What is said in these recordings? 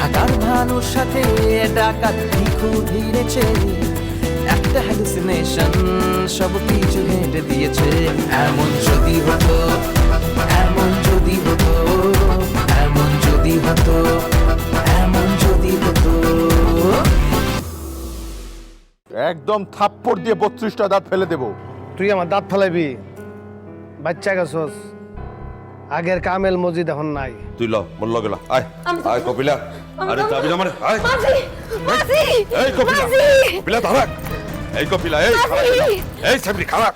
ঢাকার ভানুর সাথে ডাকাত ভিখু ভিড়েছে। একটা হ্যালুসিনেশন সব কিছু হেঁটে দিয়েছে। এমন যদি হতো এমন যদি হতো এমন যদি হতো এমন যদি হতো। একদম থাপ্পড় দিয়ে বত্রিশটা দাঁত ফেলে দেবো। তুই আমার দাঁত ফেলাবি। বাচ্চা গেছস। আগের কামেল মজিদ এখন নাই। তুই ল মোর লগে ল আয় আয় কপিলা। আরে যাবি না মানে? আয়। মাঝি মাঝি এই কপিলা। কপিলা দাঁড়া এই কপিলা এই। এই খাড়া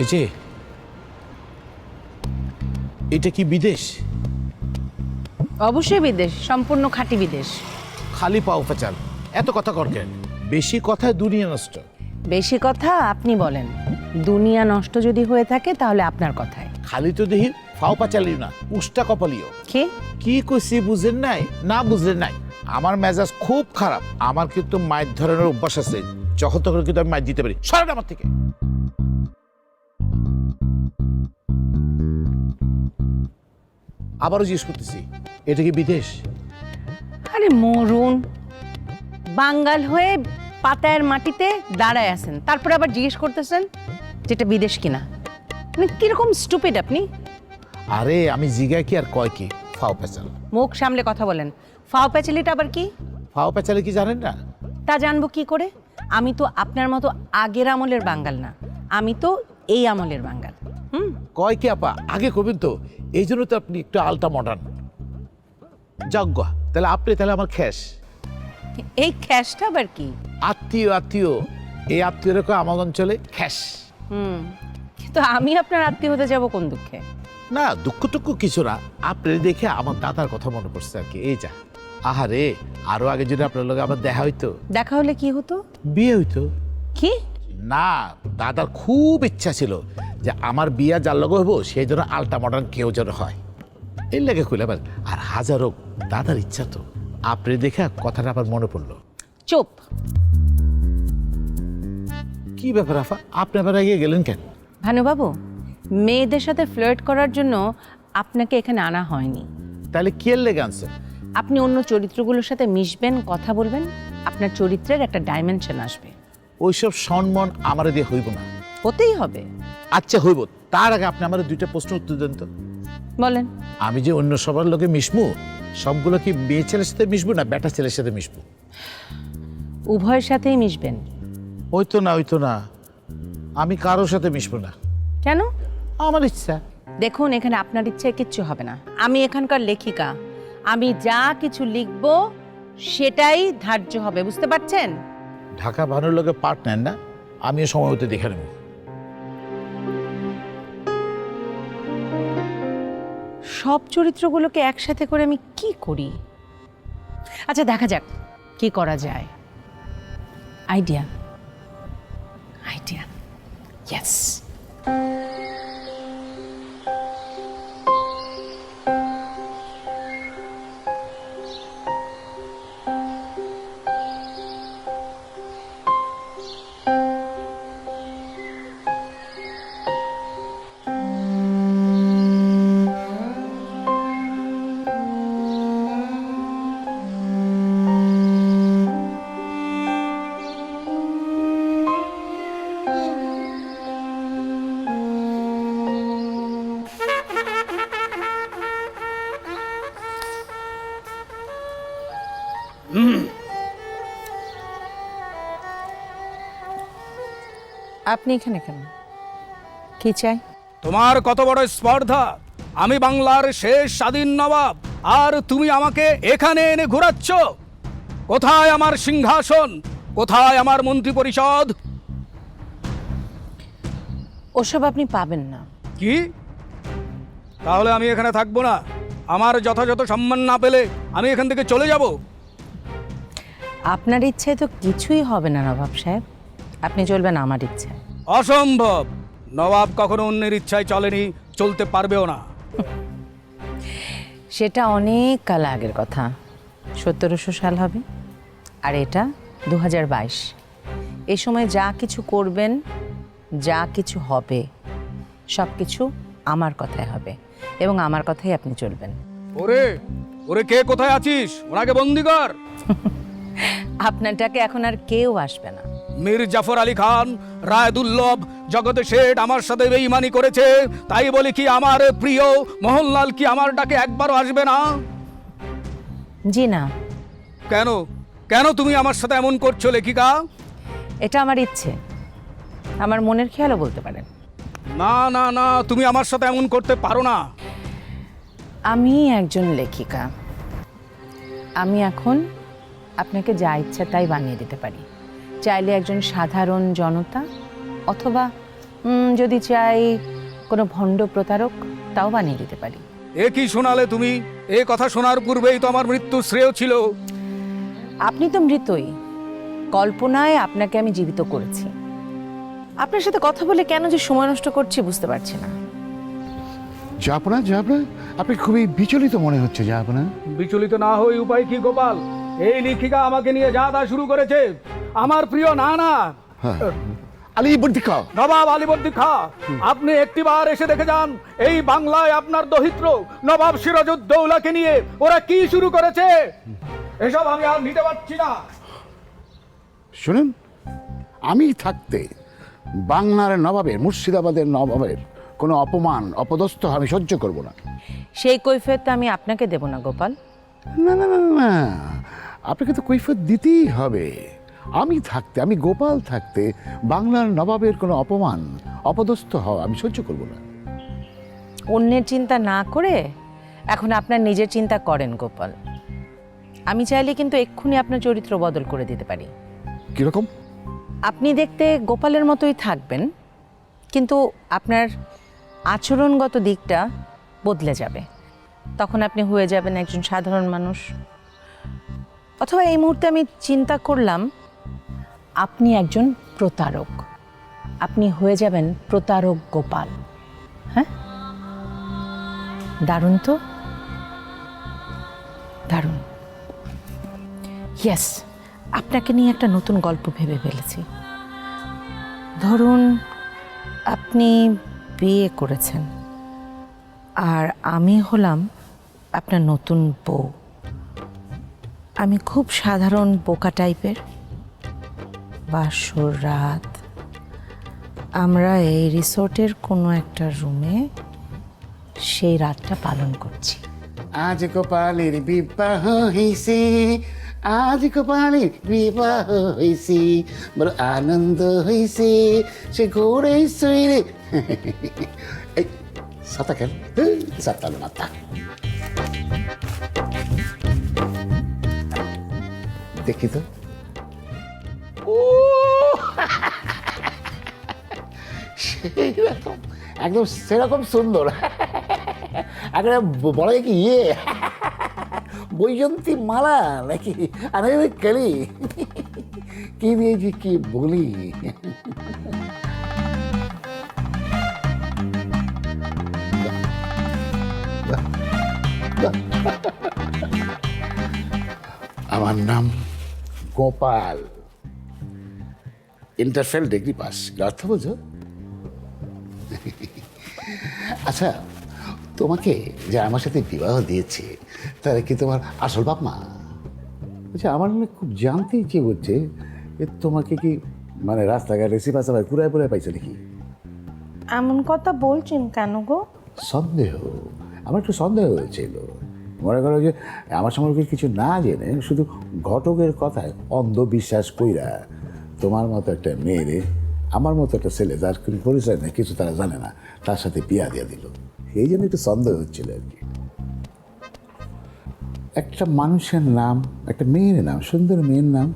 এই যে এটা কি বিদেশ? অবশ্যই বিদেশ সম্পূর্ণ খাঁটি বিদেশ। খালি পাও পেঁচাল এত কথা কর কেন? বেশি কথায় দুনিয়া নষ্ট। বেশি কথা আপনি বলেন। দুনিয়া নষ্ট যদি হয়ে থাকে তাহলে আপনার কথায়। খালি তো দেখি ফাও পাচালিও না উষ্টা কপালিও। কি? কি কইছি বুঝেন নাই না বুঝলেন নাই। আমার মেজাজ খুব খারাপ। আমার কিন্তু মায়ের ধরনের অভ্যাস আছে। যখন তখন কিন্তু আমি মায়ের দিতে পারি। সরেন আমার থেকে। আবারও জিজ্ঞেস করতেছি এটা কি বিদেশ? আরে মরুন। বাঙ্গাল হয়ে পাতায়ের মাটিতে দাঁড়ায় আছেন। তারপরে আবার জিজ্ঞেস করতেছেন যেটা বিদেশ কিনা। মানে কীরকম স্টুপিড আপনি? আরে আমি জিগায় কি আর কয় কি? ফাও পেঁচাল। মুখ সামলে কথা বলেন। ফাও প্যাচালিটা আবার কি? ফাও পেঁচালে কি জানেন না? তা জানব কি করে? আমি তো আপনার মতো আগের আমলের বাঙ্গাল না। আমি তো এই আমলের বাঙ্গাল হুম? কয় কি আপা? আগে করবেন তো। এই জন্য তো আপনি একটু আলটা মডার্ন যজ্ঞ তাহলে আপনি তাহলে আমার খ্যাস এই খ্যাসটা আবার কি? আত্মীয় আত্মীয়। এই আত্মীয় রেখে আমার অঞ্চলে খ্যাস। হুম। কিন্তু আমি আপনার আত্মীয় হতে যাব কোন দুঃখে? না দুঃখ টুক্ষ কিছু না। আপনি দেখে আমার দাদার কথা মনে পড়ছে আর কি। এই যা। আহারে আরও আগে যদি আপনার লগে আবার দেখা হইতো। দেখা হলে কি হতো? বিয়ে হইতো। কি? না দাদার খুব ইচ্ছা ছিল যে আমার বিয়া যার লগে হইব সেই জন্য আলটা মডার্ন কেউ যেন হয়। এর লেগে খুলে আর হাজারো দাদার ইচ্ছা তো। আপনি দেখে কথাটা আবার মনে পড়ল। চুপ। কি ব্যাপার আফা আপনি আবার এগিয়ে গেলেন কেন? ভানুবাবু মেয়েদের সাথে ফ্লার্ট করার জন্য আপনাকে এখানে আনা হয়নি। তাহলে কে লেগে আনছেন? আপনি অন্য চরিত্রগুলোর সাথে মিশবেন কথা বলবেন আপনার চরিত্রের একটা ডাইমেনশন আসবে। ওইসব সম্মান আমার দিয়ে হইব না। হতেই হবে। আচ্ছা হইব। তার আগে আপনি আমার দুইটা প্রশ্ন উত্তর দেন তো। বলেন। আমি যে অন্য সবার লোকে মিশবো সবগুলো কি মেয়ে ছেলের সাথে মিশবো না বেটা ছেলের সাথে মিশবো? উভয়ের সাথেই মিশবেন। ওই তো না ওই তো না। আমি কারোর সাথে মিশবো না। কেন? আমার ইচ্ছা। দেখুন এখানে আপনার ইচ্ছে কিচ্ছু হবে না। আমি এখানকার লেখিকা। আমি যা কিছু লিখব সেটাই ধার্য হবে। বুঝতে পারছেন? ঢাকা ভানুর লোকে পার্ট নেন না আমিও সময় হতে দেখে নেব। সব চরিত্রগুলোকে একসাথে করে আমি কি করি? আচ্ছা দেখা যাক কি করা যায়। আইডিয়া আইডিয়া ইয়েস আপনি এখানে কেন? কি চাই? তোমার কত বড় স্পর্ধা? আমি বাংলার শেষ স্বাধীন নবাব। আর তুমি আমাকে এখানে এনে ঘোরাচ্ছ? কোথায় আমার সিংহাসন? কোথায় আমার মন্ত্রী পরিষদ ওসব আপনি পাবেন না। কি? তাহলে আমি এখানে থাকব না। আমার যথাযথ সম্মান না পেলে আমি এখান থেকে চলে যাব। আপনার ইচ্ছায় তো কিছুই হবে না নবাব সাহেব। আপনি চলবেন আমার ইচ্ছায় অসম্ভব! নবাব কখনো অন্যের ইচ্ছায় চলেনি চলতে পারবেও না। সেটা অনেক কাল আগের কথা। সত্তরশো সাল হবে আর এটা দু হাজার বাইশ। এই সময় যা কিছু করবেন যা কিছু হবে সব কিছু আমার কথায় হবে এবং আমার কথাই আপনি চলবেন। ওরে ওরে কে কোথায় আছিস? ওনাকে বন্দি কর আপনারটাকে এখন আর কেউ আসবে না। মীর জাফর আলী খান রায় দুর্লভ জগতে শেঠ আমার সাথে বেইমানি করেছে। তাই বলি কি আমার প্রিয় মোহনলাল কি আমার ডাকে একবারও আসবে না? জি না। কেন? কেন তুমি আমার সাথে এমন করছ লেখিকা? এটা আমার ইচ্ছে। আমার মনের খেয়ালও বলতে পারেন। না না না তুমি আমার সাথে এমন করতে পারো না। আমি একজন লেখিকা। আমি এখন আপনাকে যা ইচ্ছা তাই বানিয়ে দিতে পারি। চাইলে একজন সাধারণ জনতা অথবা যদি চাই কোনো ভণ্ড প্রতারক তাও বানিয়ে দিতে পারি। এ কি শোনালে তুমি? এ কথা শোনার পূর্বেই তো আমার মৃত্যু শ্রেয় ছিল। আপনি তো মৃতই। কল্পনায় আপনাকে আমি জীবিত করেছি। আপনার সাথে কথা বলে কেন যে সময় নষ্ট করছি বুঝতে পারছি না। যাপনা যাপনা আপনি খুবই বিচলিত মনে হচ্ছে যাপনা বিচলিত না হই উপায় কি গোপাল? এই লেখিকা আমাকে নিয়ে যা তা শুরু করেছে। আমার প্রিয় না না আলী বর্দিকা নবাব আলিবর্দি খা আপনি একটিবার এসে দেখে যান এই বাংলায় আপনার দহিত্র নবাব সিরাজউদ্দৌলাকে নিয়ে ওরা কি শুরু করেছে? এসব আমি আর নিতে পারছি না। শুনুন আমি থাকতে বাংলার নবাবের মুর্শিদাবাদের নবাবের কোনো অপমান অপদস্থ আমি সহ্য করব না। সেই কৈফিয়তটা আমি আপনাকে দেব না গোপাল। না না না না, না। আপনাকে তো কৈফত দিতেই হবে। আমি থাকতে আমি গোপাল থাকতে বাংলার নবাবের কোনো অপমান অপদস্থ হওয়া আমি সহ্য করব না। অন্যের চিন্তা না করে এখন আপনার নিজের চিন্তা করেন গোপাল। আমি চাইলে কিন্তু এক্ষুনি আপনার চরিত্র বদল করে দিতে পারি। কীরকম? আপনি দেখতে গোপালের মতোই থাকবেন কিন্তু আপনার আচরণগত দিকটা বদলে যাবে। তখন আপনি হয়ে যাবেন একজন সাধারণ মানুষ। অথবা এই মুহূর্তে আমি চিন্তা করলাম আপনি একজন প্রতারক। আপনি হয়ে যাবেন প্রতারক গোপাল। হ্যাঁ? দারুণ তো? দারুণ। ইয়েস আপনাকে নিয়ে একটা নতুন গল্প ভেবে ফেলেছি। ধরুন, আপনি বিয়ে করেছেন, আর আমি হলাম আপনার নতুন বউ। আমি খুব সাধারণ বোকা টাইপের। বাসর রাত। আমরা এই রিসোর্টের কোনো একটা রুমে সেই রাতটা পালন করছি। আজ গোপালের বিবাহ হয়েছে আজ গোপালের বিবাহ হয়েছে বড় আনন্দ হয়েছে সে ঘুরে এই, সাতা খেল সাতাল মাতা। দেখি তো। সেরকম একদম সেরকম সুন্দর। একটা বলা যায় কি ইয়ে। বৈজন্তী মালা নাকি? আরে কালি। কি দিয়েছি কি বলি। আমার নাম গোপাল। ইন্টারফেল ডিগ্রি পাস অর্থ বোঝো আচ্ছা তোমাকে যে আমার সাথে বিবাহ দিয়েছে তারা কি তোমার আসল বাপ মা? আচ্ছা আমার মনে খুব জানতে ইচ্ছে করছে যে তোমাকে কি মানে রাস্তাঘাটে সিপাশাপায় পুরায় পুরায় পাইছে নাকি? এমন কথা বলছেন কেন গো? সন্দেহ আমার একটু সন্দেহ হয়েছিল। মনে করো যে আমার সম্পর্কে কিছু না জেনে শুধু ঘটকের কথায় অন্ধবিশ্বাস কইরা তোমার মতো একটা মেয়েরে আমার মতো একটা ছেলে যার কোনো পরিচয় নেই কিছু তারা জানে না তার সাথে বিয়া দিয়ে দিল। এই জন্য একটু সন্দেহ হচ্ছিল আর কি। একটা মানুষের নাম একটা মেয়ের নাম সুন্দর মেয়ের নাম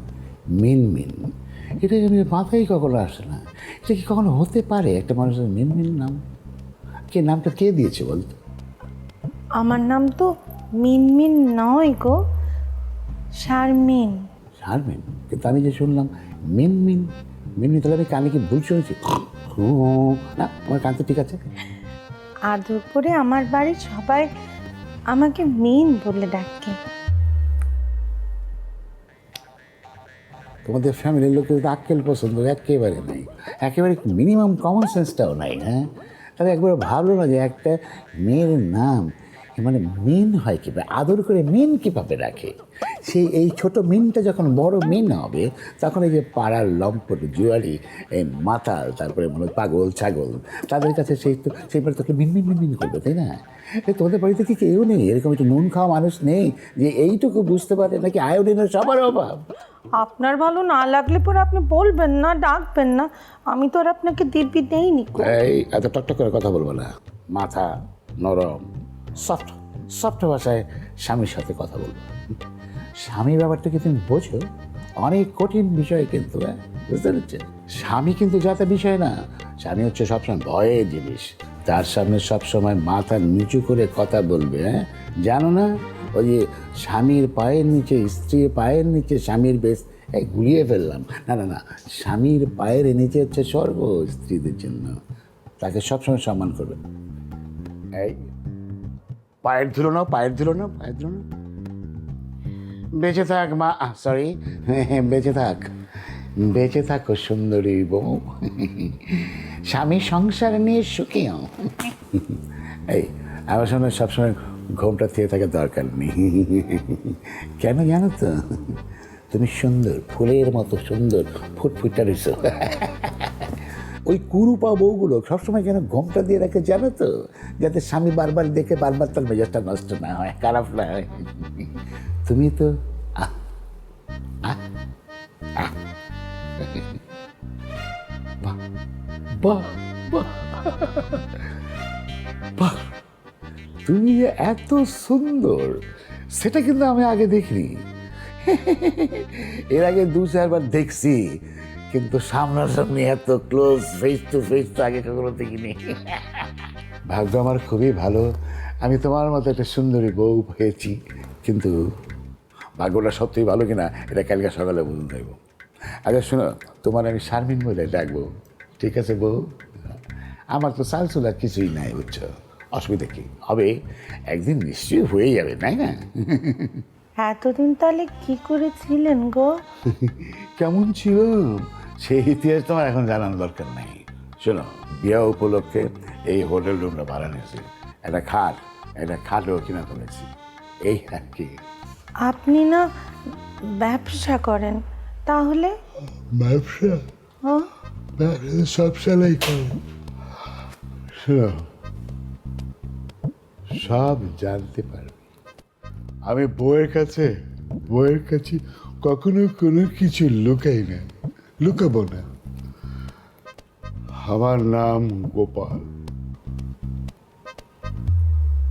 মিন মিনমিন। এটা আমি মাথায় কখনো আসে না? এটা কি কখনো হতে পারে একটা মানুষের মিনমিন নাম? কে নামটা কে দিয়েছে বলতো আমার নাম তো মিনমিন নয় গো শারমিন। শারমিন? কিন্তু আমি যে শুনলাম মিন মিন মিন তাহলে আমি কানে কি ভুল শুনেছি? না আমার কান তো ঠিক আছে। আমার বাড়ির সবাই আমাকে মিন বলে ডাকে। তোমাদের ফ্যামিলির লোকের তো আক্কেল পছন্দ একেবারে নেই। একেবারে মিনিমাম কমন সেন্সটাও নাই হ্যাঁ? তাহলে একবার ভাবলো না যে একটা মেয়ের নাম মানে মিন হয় কীভাবে? আদর করে মিন কীভাবে রাখে? সেই এই ছোট মিনটা যখন বড় মিন হবে তখন এই যে পাড়ার লম্পট জুয়ারি এই মাতাল তারপরে মনে পাগল ছাগল তাদের কাছে সেই তো সেইবার তোকে মিন মিন মিন মিন করবে তাই না? তোমাদের বাড়িতে কি কেউ নেই? এরকম একটু নুন খাওয়া মানুষ নেই যে এইটুকু বুঝতে পারে নাকি আয়োডিনের সবার অভাব? আপনার ভালো না লাগলে পরে আপনি বলবেন না ডাকবেন না। আমি তো আর আপনাকে দিব্যি দেইনি। এই এত টকটক করে কথা বলব না। মাথা নরম সফট সফট ভাষায় স্বামীর সাথে কথা বলব। স্বামী ব্যাপারটা কি তুমি বোঝো? অনেক কঠিন বিষয় কিন্তু হ্যাঁ? বুঝতে পারছ? স্বামী কিন্তু যাতে বিষয় না, স্বামী হচ্ছে সবসময় ভয়ের জিনিস। তার সামনে সবসময় মাথা নিচু করে কথা বলবে হ্যাঁ? জানো না? ওই যে স্বামীর পায়ের নিচে, স্ত্রীর পায়ের নিচে স্বামীর বেশ, এই গুলিয়ে ফেললাম। না না না, স্বামীর পায়ের নিচে হচ্ছে স্বর্গ স্ত্রীদের জন্য। তাকে সবসময় সম্মান করবে। এই, পায়ের ধুলো নাও, পায়ের ধুলো নাও, পায়ের ধুলো নাও। বেঁচে থাক, মা। সরি বেঁচে থাক। বেঁচে থাকো, সুন্দরী বউ। স্বামী সংসার নিয়ে সুখী এই, আমার সঙ্গে সবসময় ঘোমটা থেকে থাকার দরকার নেই। কেন জানো তো? তুমি সুন্দর, ফুলের মতো সুন্দর ফুটফুটা রয়েছো। ওই কুরুপা বউগুলো সবসময় যেন ঘোমটা দিয়ে রাখে জানো তো? যাতে স্বামী বারবার দেখে বারবার তার মেজাজটা নষ্ট না হয়, খারাপ না হয়। তুমি তো। বাহ। তুমি এত সুন্দর, সেটা কিন্তু আমি আগে দেখিনি এর আগে দু চারবার দেখছি, কিন্তু সামনাসামনি এত ক্লোজ ফেস টু ফেস তো আগে কখনো দেখিনি ভাগ্য আমার খুবই ভালো আমি তোমার মতো একটা সুন্দরী বউ পেয়েছি কিন্তু ভাগ্যটা সত্যিই ভালো কিনা এটা কালকে সকালে বলুন দেব আচ্ছা শোনো তোমার আমি শারমিন বলে ডাকবো। ঠিক আছে বউ? আমার তো সালসুলার কিছুই নাই বুঝছ? অসুবিধা কি? হবে? একদিন নিশ্চয়ই হয়ে যাবে তাই না? এতদিন তাহলে কি করেছিলেন গো? কেমন ছিল? সেই ইতিহাস তোমার এখন জানার দরকার নেই। শোনো বিয়া উপলক্ষে এই হোটেল রুমটা ভাড়া নিয়েছি। একটা খাট একটা খাটও কিনা করেছি। এই আর কি। আপনি না ব্যবসা করেন তাহলে? ব্যবসা? হ্যাঁ? ব্যবসা সব সালাই করো। শোনো সব জানতে পারবে। আমি বউয়ের কাছে বউয়ের কাছে কখনো কোনো কিছু লুকাই না লুকাবো না। আমার নাম গোপাল।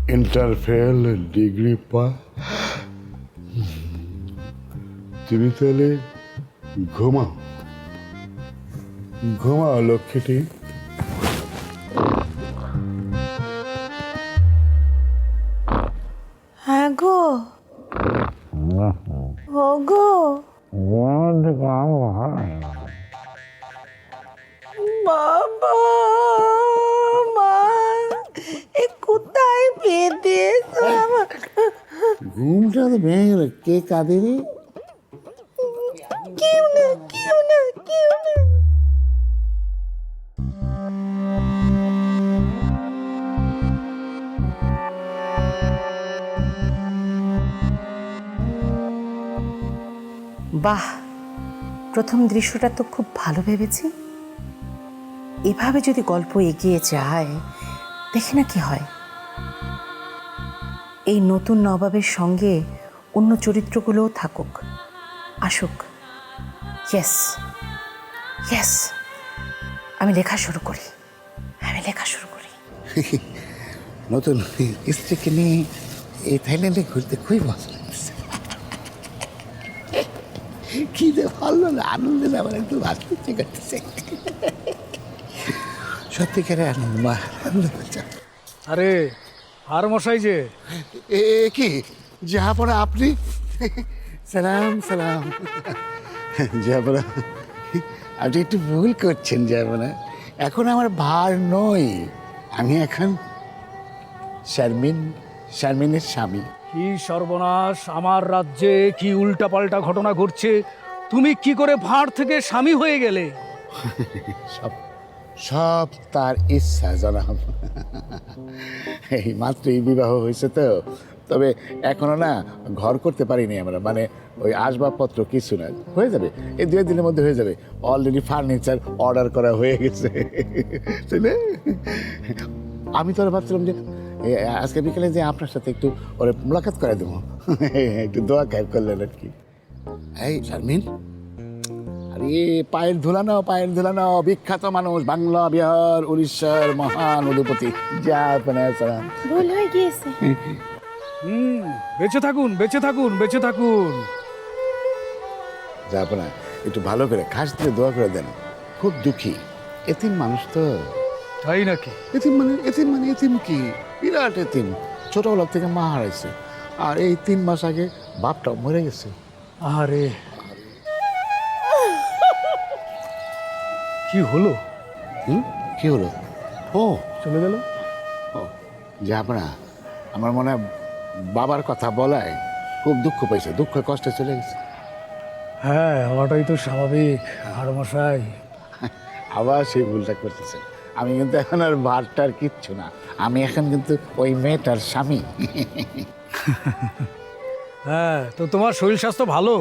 ইন্টারফেল ডিগ্রি পা তুমি তাহলে ঘুমাও। ঘুমাও লক্ষ্মীটি। হ্যাঁ গো। ও গো। বাবা মা এ কোথায় বেঁধেছো আমার? ঘুমটা তো ভেঙে গেল। কে কাঁদে বাহ, প্রথম দৃশ্যটা তো খুব ভালো ভেবেছি। এভাবে যদি গল্প এগিয়ে যায়, দেখি না কি হয়? এই নতুন নবাবের সঙ্গে অন্য চরিত্রগুলোও থাকুক। আসুক। ইয়েস ইয়েস আমি লেখা শুরু করি। আমি লেখা শুরু করি। নতুন স্ত্রীকে নিয়ে এই থাইল্যান্ডে ঘুরতে খুবই মজা যে ভালো না আনন্দে আমার একটু ভাবতে ইচ্ছে করতেছে। সত্যিকারে আনন্দ মা আনন্দ হচ্ছে আরে আর মশাই যে? এ কি? জাহাপনা আপনি। সালাম সালাম। জাহাপনা আপনি একটু ভুল করছেন জাহাপনা এখন আমার ভার নই আমি এখন শারমিন শারমিনের স্বামী। কি সর্বনাশ, আমার রাজ্যে কি উল্টাপাল্টা ঘটনা ঘটছে? তুমি কি করে ভাঁড় থেকে স্বামী হয়ে গেলে? সব সব তার ইচ্ছা, জানাব। এই মাত্রই বিবাহ হয়েছে তো। তবে এখনও না ঘর করতে পারিনি আমরা মানে ওই আসবাবপত্র কিছু না। হয়ে যাবে, এই দুই দিনের মধ্যে হয়ে যাবে। অলরেডি ফার্নিচার অর্ডার করা হয়ে গেছে। আমি তো ভাবছিলাম যে আজকে বিকেলে যে আপনার সাথে একটু ওরে মোলাকাত করে দেবো। একটু দোয়া খায় করলেন আর কি। এই শারমিন। আরে পায়ের ধুলা নাও পায়ের ধুলা নাও। বিখ্যাত মানুষ বাংলা বিহার উড়িষ্যার মহান অধিপতি। যা আপনার ভুল হয়ে গিয়েছে। হুম বেঁচে থাকুন বেঁচে থাকুন বেঁচে থাকুন। যা আপনার একটু ভালো করে খাস দিয়ে দোয়া করে দেন। খুব দুঃখী। এতিম মানুষ তো। তাই নাকি? এতিম মানে এতিম মানে এতিম কি? বিরাট এতিম ছোটবেলা থেকে মা হারাইছে। আর এই তিন মাস আগে বাপটাও মরে গেছে। আরে। কি হলো? হুম? কি হলো? ও। চলে গেল? ও যে আপনার আমার মনে হয় বাবার কথা বলায় খুব দুঃখ পাইছে। দুঃখ কষ্টে চলে গেছে। হ্যাঁ হওয়াটাই তো স্বাভাবিক। আর মশাই আবার সেই ভুলটা করতেছেন। আমি কিন্তু এখন আর ভারটার কিচ্ছু না। আমি এখন কিন্তু ওই মেয়েটার স্বামী। হ্যাঁ তো তোমার শরীর স্বাস্থ্য ভালো?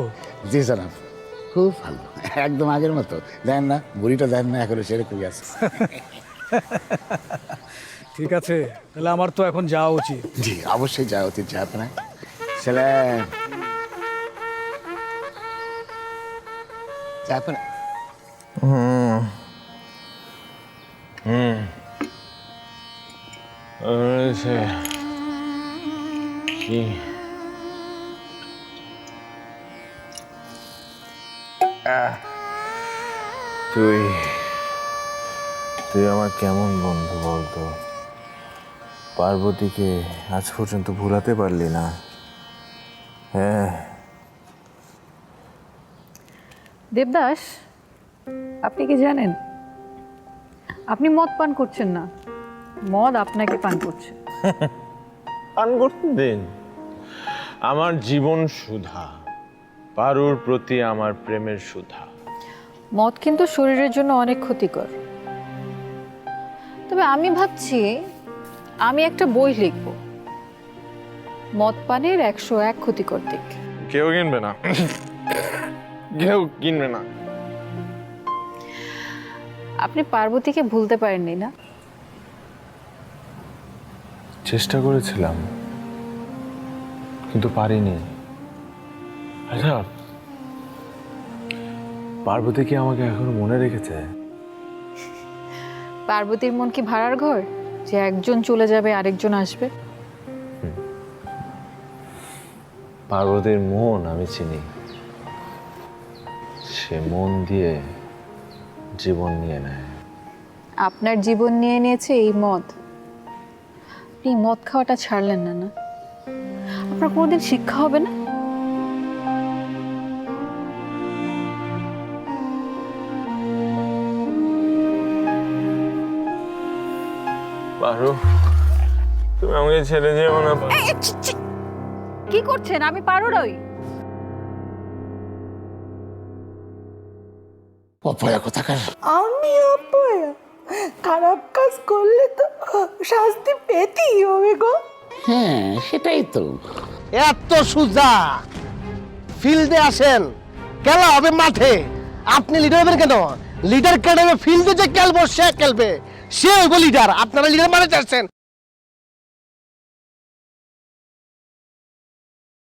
জি জানাব। খুব ভালো। একদম আগের মতো। দেন না বুড়িটা দেন না এখনও সেরকমই আছে। ঠিক আছে তাহলে আমার তো এখন যাওয়া উচিত। জি অবশ্যই যাওয়া উচিত যা আপনার। ছেলে। যা আপনার। কি তুই তুই আমার কেমন বন্ধু বলতো পার্বতীকে আজ পর্যন্ত ভুলাতে পারলি না হ্যাঁ দেবদাস আপনি কি জানেন আপনি মদ পান করছেন না। মদ আপনাকে পান করছে। পান করতে দিন। আমার জীবন সুধা। পারুর প্রতি আমার প্রেমের সুধা। মদ কিন্তু শরীরের জন্য অনেক ক্ষতিকর। তবে আমি ভাবছি আমি একটা বই লিখব। মদ পানের একশো এক ক্ষতিকর দিক। কেউ কিনবে না। কেউ কিনবে না। আপনি পার্বতীকে ভুলতে পারেননি না? চেষ্টা করেছিলাম কিন্তু পারিনি। আচ্ছা পার্বতী কি আমাকে এখনও মনে রেখেছে? পার্বতীর মন কি ভাড়ার ঘর? যে একজন চলে যাবে আরেকজন আসবে? পার্বতীর মন আমি চিনি। সে মন দিয়ে জীবন নিয়ে নেয়। আপনার জীবন নিয়ে নিয়েছে এই মদ। আপনি মদ খাওয়াটা ছাড়লেন না না? আপনার কোনোদিন শিক্ষা হবে না? পারো তুমি আমাকে ছেড়ে যেও না। পারো। কি করছেন? আমি পারোরই অপয়া কোথাকার? আমি অপয়া। খারাপ কাজ করলে তো শাস্তি পেতেই হবে গো। হ্যাঁ সেটাই তো। এত সুজা। ফিল্ডে আসেন খেলা হবে মাঠে। আপনি লিডার হবেন কেন? লিডার কেন ফিল্ডে যে খেলব সে খেলবে। সে হইব লিডার আপনারা লিডার মানে চাচ্ছেন।